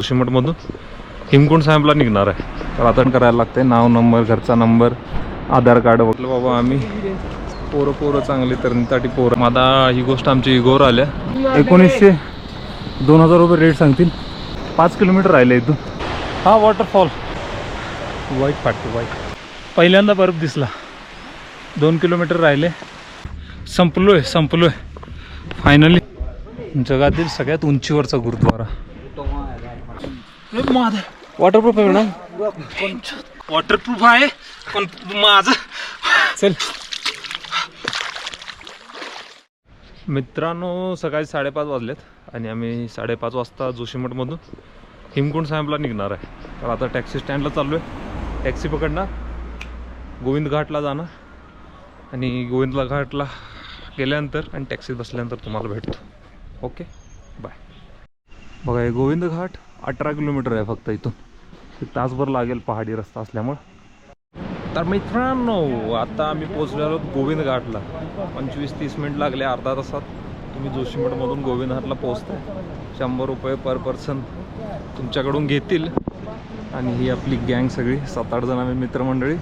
जोशीमठमधून हिमकुंड साहेबला निघणार आहे. तर आता करायला लागते नाव नंबर घरचा नंबर आधार कार्ड म्हटलं बाबा आम्ही पोरं पोरं चांगली तर साठी पोरं. आता ही गोष्ट आमची इगोवर आल्या. एकोणीसशे दोन हजार रुपये रेट सांगतील. पाच किलोमीटर राहिले इथून. हा वॉटरफॉल वाईट फाटते वाईट पहिल्यांदा बर्फ दिसला. दोन किलोमीटर राहिले. संपलोय संपलोय. फायनली जगातील सगळ्यात उंचीवरचा गुरुद्वारा. वॉटरप्रूफ आहे मॅडम वॉटरप्रूफ आहे पण माझं. चल. मित्रांनो सकाळी साडेपाच वाजलेत आणि आम्ही साडेपाच वाजता जोशीमठमधून हिमकुंड साहेबला निघणार आहे. तर आता टॅक्सी स्टँडला चाललो आहे टॅक्सी पकडणार. गोविंद घाटला जाणार. आणि गोविंद घाटला गेल्यानंतर आणि टॅक्सीत बसल्यानंतर तुम्हाला भेटतो. ओके? बाय. बघा हे गोविंद घाट अठरा किलोमीटर आहे फक्त इथून. एक तासभर लागेल पहाडी रस्ता असल्यामुळं. तर मित्रांनो आता आम्ही पोचलो आहोत गोविंद घाटला. पंचवीस तीस मिनिट लागले अर्धा तासात. तुम्ही जोशीमठमधून गोविंद घाटला पोहोचताय. शंभर रुपये पर पर्सन तुमच्याकडून घेतील. आणि ही आपली गँग सगळी सात आठ जण आम्ही मित्रमंडळी.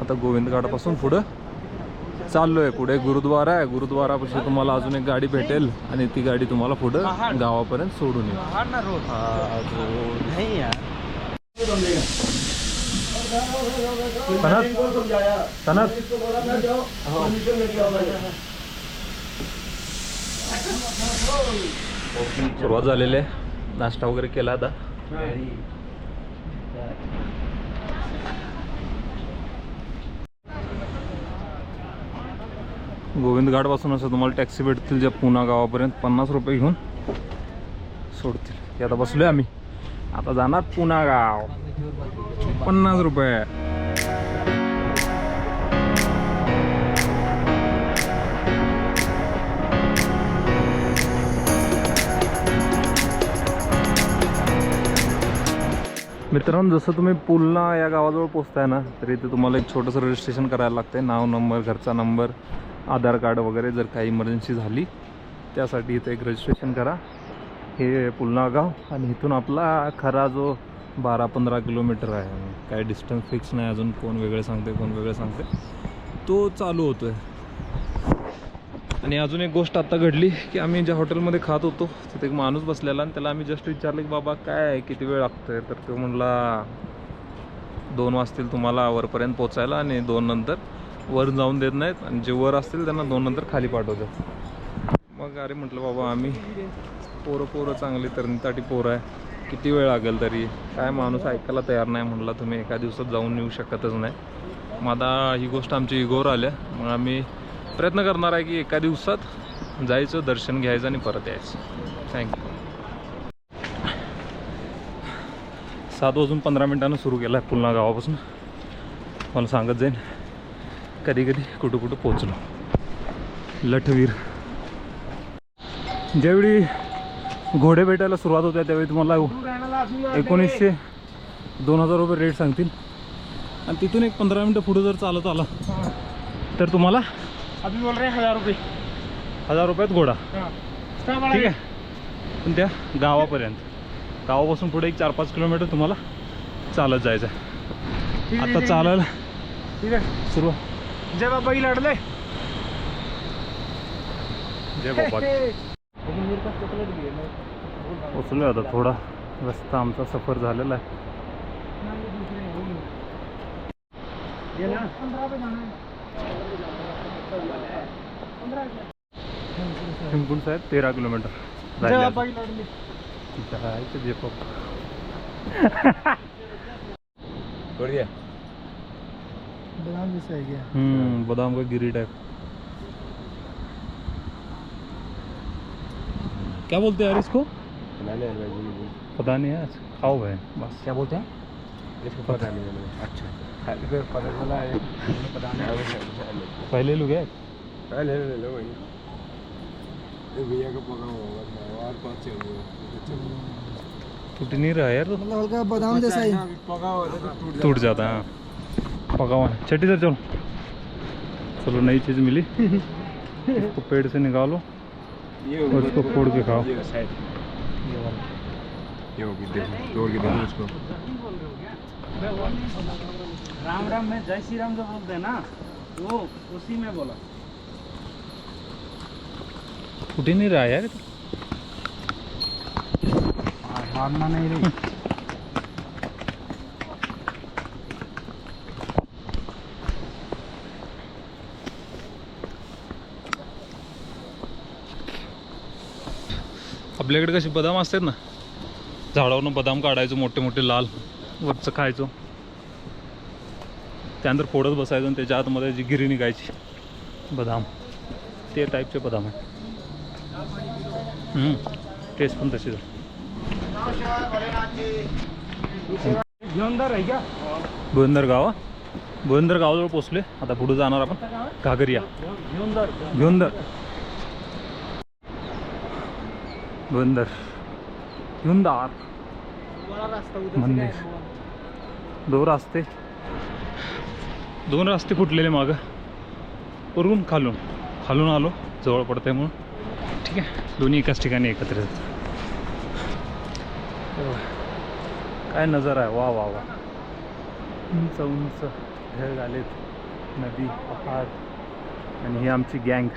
आता गोविंद घाटापासून पुढं चाललो आहे पुढे गुरुद्वारा आहे. गुरुद्वारापाशी तुम्हाला अजून एक गाडी भेटेल आणि ती गाडी तुम्हाला पुढं गावापर्यंत सोडून येईल. हा, सुरुवात झालेली आहे. नाश्ता वगैरे केला आता. गोविंदघाटपासून असं तुम्हाला टॅक्सी भेटतील ज्या पुणा गावापर्यंत पन्नास रुपये घेऊन सोडतील. हे आता बसलोय आम्ही. आता जाणार पुणा गाव. पन्नास रुपये. मित्रांनो जसं तुम्ही पुलना या गावाजवळ पोचताय ना तर इथे तुम्हाला एक छोटंसं रजिस्ट्रेशन करायला लागतंय. नाव नंबर घरचा नंबर आधार कार्ड वगैरे जर काही इमर्जन्सी झाली त्यासाठी इथे एक रजिस्ट्रेशन करा. हे पुलना गाव आणि इथून आपला खरा जो बारा पंधरा किलोमीटर आहे. काय डिस्टन्स फिक्स नाही अजून कोण वेगळे सांगते कोण वेगळे सांगते तो चालू होतो आहे आणि अजून एक गोष्ट आत्ता घडली की आम्ही ज्या हॉटेलमध्ये खात होतो तिथे एक माणूस बसलेला आणि त्याला आम्ही जस्ट विचारलं की बाबा काय आहे? किती वेळ लागतोय? तर तो म्हणला दोन वाजतील तुम्हाला वरपर्यंत पोचायला आणि दोन नंतर. वर जाऊन देत नाहीत आणि जे वर असतील त्यांना दोन नंतर खाली पाठवतात. मग अरे म्हटलं बाबा आम्ही पोरं पोरं चांगली तरणीसाठी पोरं आहे. किती वेळ लागेल तरी? काय माणूस ऐकायला तयार नाही म्हटलं. तुम्ही एका दिवसात जाऊन येऊ शकतच नाही. मग आता ही गोष्ट आमची इगोवर आल्या. मग आम्ही प्रयत्न करणार आहे की एका दिवसात जायचं दर्शन घ्यायचं आणि परत यायचं. थँक्यू सात वाजून पंधरा मिनटानं सुरू केलं आहे पुन्हा गावापासून. मला सांगत जाईन. कधी कधी कुठं कुठं पोचलो लठवीर. ज्यावेळी घोडे भेटायला सुरुवात होते त्यावेळी तुम्हाला एकोणीसशे दोन हजार रुपये रेट सांगतील. आणि तिथून एक पंधरा मिनटं पुढं जर चालत आला तर तुम्हाला अभी बोल रहे हजार रुपये हजार रुपयात घोडा. ठीक ठीक आहे? पण त्या गावापर्यंत. गावापासून पुढे एक चार पाच किलोमीटर तुम्हाला चालत जायचं आहे आता चालायला ठीक आहे. सुरुवात. जय बाबा की लाडले. जय बाबा. पोचलो आता थोडा. रस्ता आमचा सफर झालेला आहे. हिमकुंड साहेब तेरा किलोमीटर. जायचं जे. बादाम जैसा है क्या? हम्म बादाम का गिरी टाइप क्या बोलते हैं यार इसको? पता नहीं है खाओ भाई बस। क्या बोलते हैं? इसको पता नहीं है अच्छा पता चला है। पता नहीं। पहले लोग है पहले ले लो ये भैया का पका होगा और पाँच टूट नहीं रहा यार तो। मतलब हल्का बादाम जैसा ही। पका हुआ तो टूट टूट जाता है। हाँ। पका हुआ है छठी सर चलो। चलो नई चीज़ मिली। इसको पेड़ से निकालो और इसको फोड़ के खाओ। ये होगी देखो तोड़ के देखो उसको राम राम में जय श्री राम जो बोलते हैं ना। वो उसी में बोला। कुठे नाही राहा यार। मारना नहीं रही। आपल्याकडे कसे बदाम असतात ना झाडावरून बदाम काढायचो मोठे मोठे लाल वरचं खायचो. त्यानंतर फोडत बसायचं आणि त्याच्या आतमध्ये जी गिरी निघायची बदाम. ते टाईपचे बदाम आहे टेस्ट पण तशीच है भुंदर गाव भुंदर गावाजवळ पोचले आता पुढे जाणार आपण. घागरिया अंदर भुंदर उधर से मंदिर. दोन रस्ते. दोन रस्ते फुटलेले मागं. वरून खालून. खालून आलो. जवळ पडतंय म्हणून. ठीक आहे. दोन्ही एकाच ठिकाणी एकत्र तेव्हा काय नजर आहे? वा वा वा. उंच उंच. ढग आलेत नदी पहाड. आणि ही आमची गँग.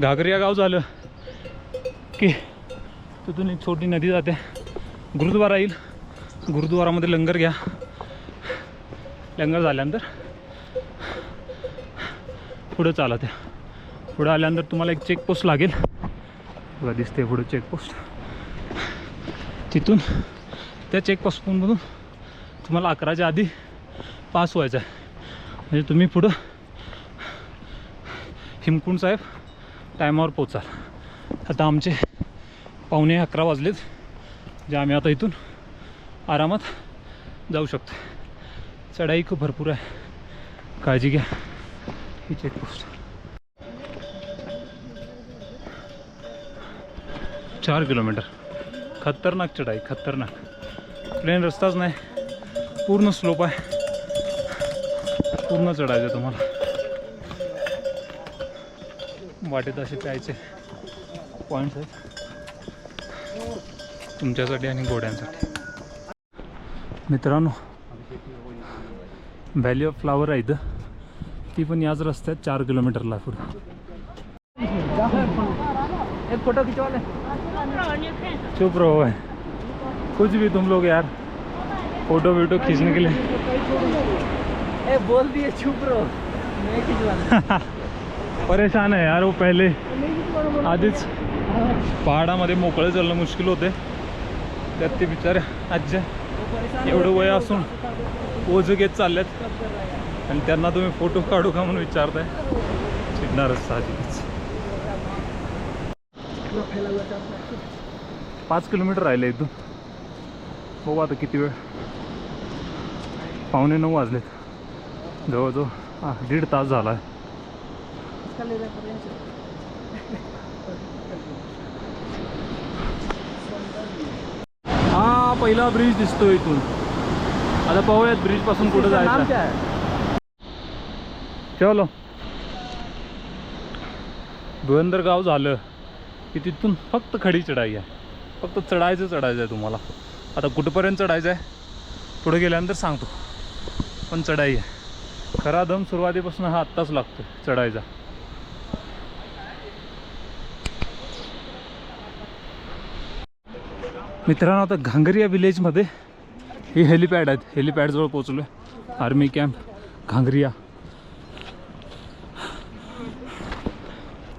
घागरिया गाव झालं की तिथून एक छोटी नदी जाते. गुरुद्वारा येईल. गुरुद्वारामध्ये लंगर घ्या. लंगर झाल्यानंतर पुढं चाला त्या पुढं आल्यानंतर तुम्हाला एक चेकपोस्ट लागेल. बघा दिसते पुढं चेकपोस्ट तिथून त्या चेकपोस्टमधून तुम्हाला अकराच्या आधी पास व्हायचा आहे म्हणजे तुम्ही पुढं हिमकुंड साहेब टायमावर पोचाल आता आमचे पावणे अकरा वाजलेत जे आम्ही आता इथून आरामात जाऊ शकतो. चढाई खूप भरपूर आहे. काळजी घ्या. ही चेकपोस्ट चार किलोमीटर. खतरनाक चढाई खतरनाक. प्लेन रस्ताच नाही. पूर्ण स्लोप आहे. पूर्ण चढायचं आहे तुम्हाला. वाटेत असे प्यायचे. पॉईंट्स आहेत तुमच्यासाठी आणि घोड्यांसाठी. मित्रांनो व्हॅली ऑफ फ्लावर आहे इथं. ती पण याच रस्त्यात चार किलोमीटरला आहे पुढं. एक फोटो चुप रहो है कुछ भी तुम लोग यार. फोटो वीटो खींचने के लिए. ए बोल दिए चुप रहो मैं खिंचवा परेशान आहे यार वो पहिले. आधीच. पहाडामध्ये मोकळं चालणं मुश्किल होते. त्यात ते बिचारे आजच्या एवढं वय असून ओझं घेत चालल्यात. आणि त्यांना तुम्ही फोटो काढू का म्हणून विचारताय? चिडणारच साहजिकच. पाच किलोमीटर राहिले इथून. बघू आता किती वेळ. पावणे नऊ वाजलेत. जवळजवळ हा दीड तास झाला. आहे हा पहिला ब्रिज दिसतोय इथून. आता पाहूयात ब्रिजपासून कुठं जायचं. क्या? चलो धुरंदर गाव झालं की तिथून फक्त खडी चढाई आहे. फक्त चढायचं चढायचं आहे तुम्हाला. आता कुठंपर्यंत चढायचं आहे? पुढे गेल्यानंतर सांगतो. पण चढाई आहे. खरा दम सुरुवातीपासून हा आत्ताच लागतो चढायचा. मित्रांनो आता घांगरिया विलेजमध्ये ही हेलिपॅड आहेत. हेलिपॅडजवळ पोचलो आहे आर्मी कॅम्प घांगरिया.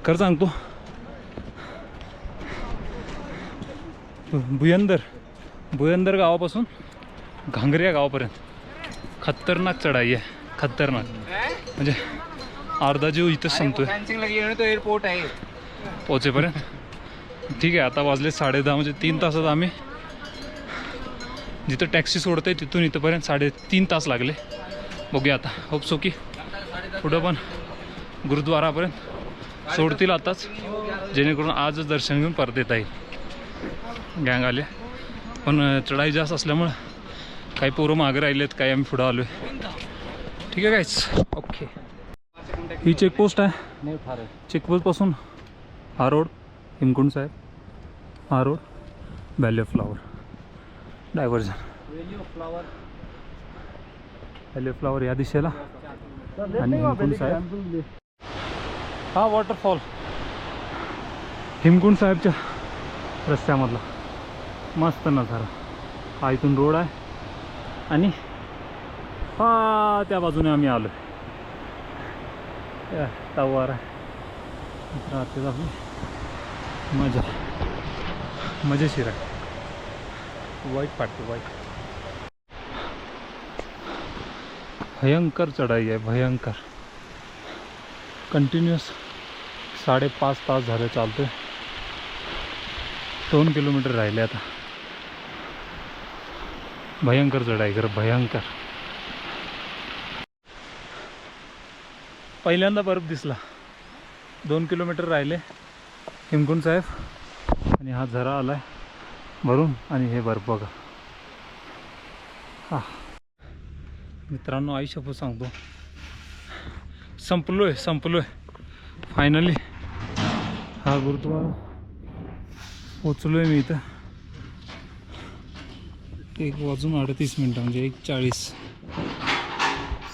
खरं सांगतो भुयंदर भुयंदर गावापासून घांगरिया गावापर्यंत. खतरनाक चढाई आहे. खतरनाक. म्हणजे अर्धा जीव इथंच संपतोय. लगी है तो एयरपोर्ट है पोहोचेपर्यंत. ठीक आहे आता वाजले साडे दहा म्हणजे तीन तासात आम्ही जिथं टॅक्सी सोडते तिथून इथंपर्यंत साडे तीन तास लागले. बघूया आता. होप सो की पुढं पण गुरुद्वारापर्यंत सोडतील आताच. जेणेकरून आजच दर्शन घेऊन परत येता येईल. गँग आले. पण चढाई जास्त असल्यामुळं काही पोरं मागे राहिलेत काही आम्ही पुढं आलो आहे ठीक आहे काहीच ओके ही चेकपोस्ट आहे. चेकपोस्टपासून हा रोड हिमकुंड साहेब. हा road valley of flower diversion valley of flower या दिशेला. आणि हिमकुंड साहेब. हा वॉटरफॉल हिमकुंड साहेबच्या रस्त्यामधला. मस्त नजारा. हा इथून रोड आहे. आणि हा त्या बाजूने आम्ही आलो तवार आहे. रात्री मजा. मजेशीर आहे. वाईट पाठतो वाईट. भयंकर चढाई आहे भयंकर. कंटिन्युअस साडेपाच तास झाले चालतोय. दोन किलोमीटर राहिले आता. भयंकर चढाई कर भयंकर. पहिल्यांदा बर्फ दिसला. दोन किलोमीटर राहिले. हिमकुंड साहेब आणि हा झरा आलाय भरून आणि हे बर्फ बघा. हा. मित्रांनो आई शपथ सांगतो. संपलोय संपलोय. फायनली हा गुरुद्वारा. पोचलोय मी इथं. एक वाजून अडतीस मिनटं म्हणजे एक चाळीस.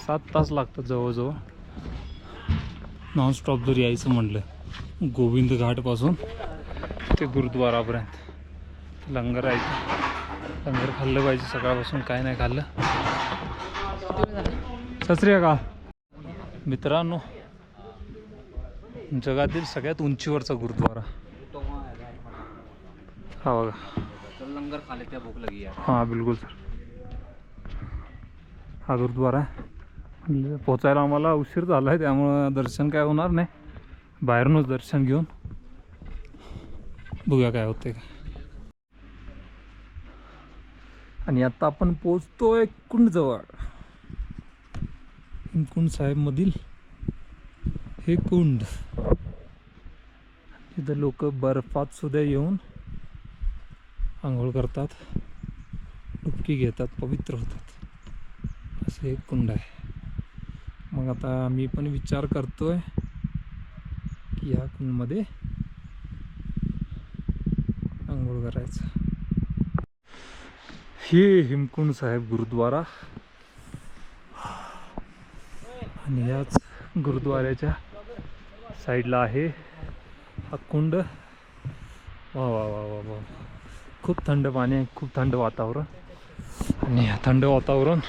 सात तास लागतात जवळजवळ. नॉनस्टॉप जरी यायचं म्हटलं गोविंद घाटपासून ते गुरुद्वारापर्यंत. लंगर आहे. लंगर खाल्लं पाहिजे सकाळपासून काय नाही खाल्लं. सत श्री अकाल. मित्रांनो जगातील सगळ्यात उंचीवरचा गुरुद्वारा. हा बघा. लंगर खा लेते भूख लगी हां बिलकुल सर. हा गुरुद्वारा आहे. म्हणजे पोचायला आम्हाला उशीर झाला आहे त्यामुळं दर्शन काय होणार नाही. बाहेरूनच दर्शन घेऊन. बघूया काय होते का आणि आता आपण पोचतोय कुंडजवळ. कुंड साहेब मधील हे कुंड. इथं लोक बर्फात सुद्धा येऊन आंघोळ करतात डुबकी घेतात पवित्र होतात. असे एक कुंड आहे. मग आता मी पण विचार करतोय की ह्या कुंडमध्ये आंघोळ करायचं. हे हिमकुंड साहेब गुरुद्वारा. आणि याच गुरुद्वाऱ्याच्या साईडला आहे हा कुंड. वा वा वा वा वा. खूप थंड पाणी आहे खूप थंड वातावरण. आणि या थंड वातावरण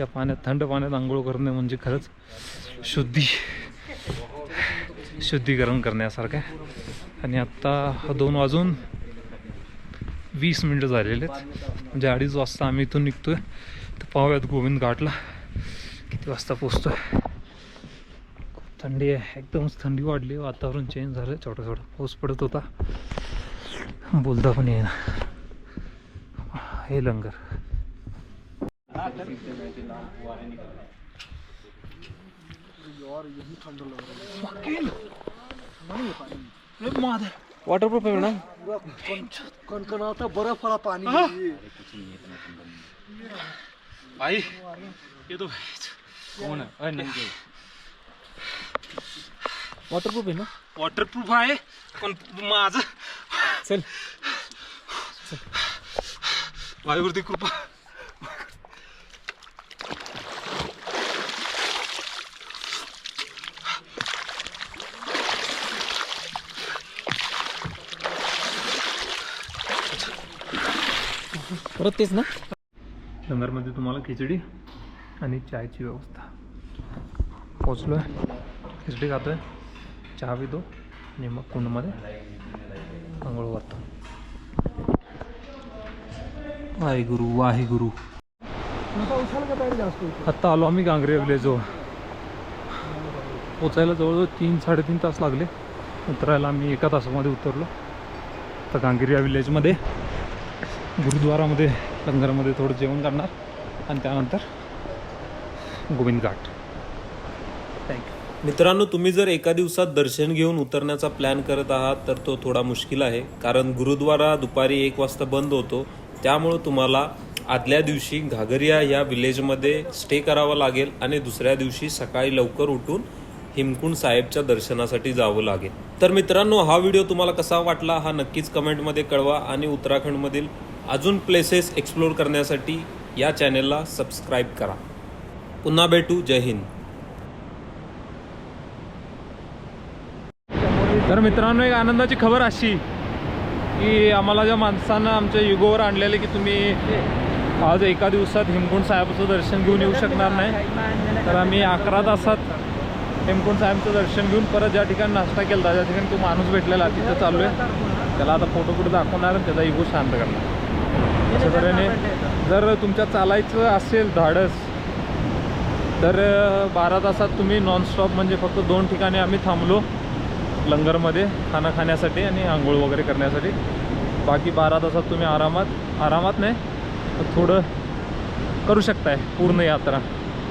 या पाण्यात थंड पाण्यात आंघोळ करणे म्हणजे खरंच शुद्धी. शुद्धीकरण करण्यासारखं आहे. आणि आत्ता दोन वाजून वीस मिनटं झालेले आहेत. म्हणजे अडीच वाजता आम्ही इथून निघतोय. तर पाहूयात गोविंद घाटला किती वाजता पोचतोय खूप थंडी आहे. एकदमच थंडी वाढली. वातावरण चेंज झालं छोटं छोटं पाऊस पडत होता. बोलता पण येईना. हे लंगर. वाटरप्रूफ है ना कणकणाचा बर्फ आला पाणी. आई येतो कौन है वाटरप्रूफ है ना वॉटरप्रूफ आहे पण माझं चल. वायूवरती कृपा. परत तेच ना? लंगरमध्ये तुम्हाला खिचडी आणि चायची व्यवस्था. पोचलो आहे खिचडी खातोय. चहा पितो आणि मग कुंडमध्ये आंघोळ करतो वाहे गुरु वाहे गुरु आत्ता आलो आम्ही गांगरे विलेजवर पोचायला जवळजवळ तीन साडेतीन तास लागले. उतरायला आम्ही एका तासामध्ये उतरलो. तर गांगेरिया विलेजमध्ये गुरुद्वारामध्ये लंगरमध्ये थोडं जेवण करणार आणि त्यानंतर गोविंद घाट. थँक्यू मित्रांनो तुम्ही जर एका दिवसात दर्शन घेऊन उतरण्याचा प्लॅन करत आहात तर तो थोडा मुश्किल आहे. कारण गुरुद्वारा दुपारी एक वाजता बंद होतो. त्यामुळं तुम्हाला आदल्या दिवशी घागरिया या विलेजमध्ये स्टे करावा लागेल आणि दुसऱ्या दिवशी सकाळी लवकर उठून हिमकुंड साहेबच्या दर्शनासाठी जावं लागेल. तर मित्रांनो हा व्हिडिओ तुम्हाला कसा वाटला हा नक्कीच कमेंटमध्ये कळवा आणि उत्तराखंडमधील अजून प्लेसेस एक्सप्लोर करण्यासाठी या चॅनेलला सबस्क्राईब करा. पुन्हा भेटू. जय हिंद. तर मित्रांनो एक आनंदाची खबर अशी की आम्हाला ज्या माणसानं आमच्या युगोवर आणलेले की तुम्ही आज एका दिवसात हेमकुंड साहेबाचं दर्शन घेऊन येऊ शकणार नाही तर आम्ही अकरा तासात हेमकुंड साहेबचं दर्शन घेऊन परत ज्या ठिकाणी नाश्ता केला ज्या ठिकाणी तो माणूस भेटलेला तिथं चालू आहे त्याला आता फोटो कुठे दाखवणार आणि त्याचा इगो शांत करणार. अशा तऱ्हेने जर तुमच्या चालायचं असेल धाडस तर बारा तासात तुम्ही नॉनस्टॉप म्हणजे फक्त दोन ठिकाणी आम्ही थांबलो लंगरमध्ये खाना खाण्यासाठी आणि आंघोळ वगैरे करण्यासाठी. बाकी बारा तासात तुम्ही आरामात आरामात नाही तर थोडं करू शकताय पूर्ण यात्रा.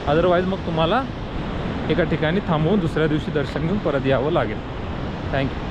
अदरवाईज मग तुम्हाला एका ठिकाणी थांबवून दुसऱ्या दिवशी दर्शन घेऊन परत यावं लागेल. थँक्यू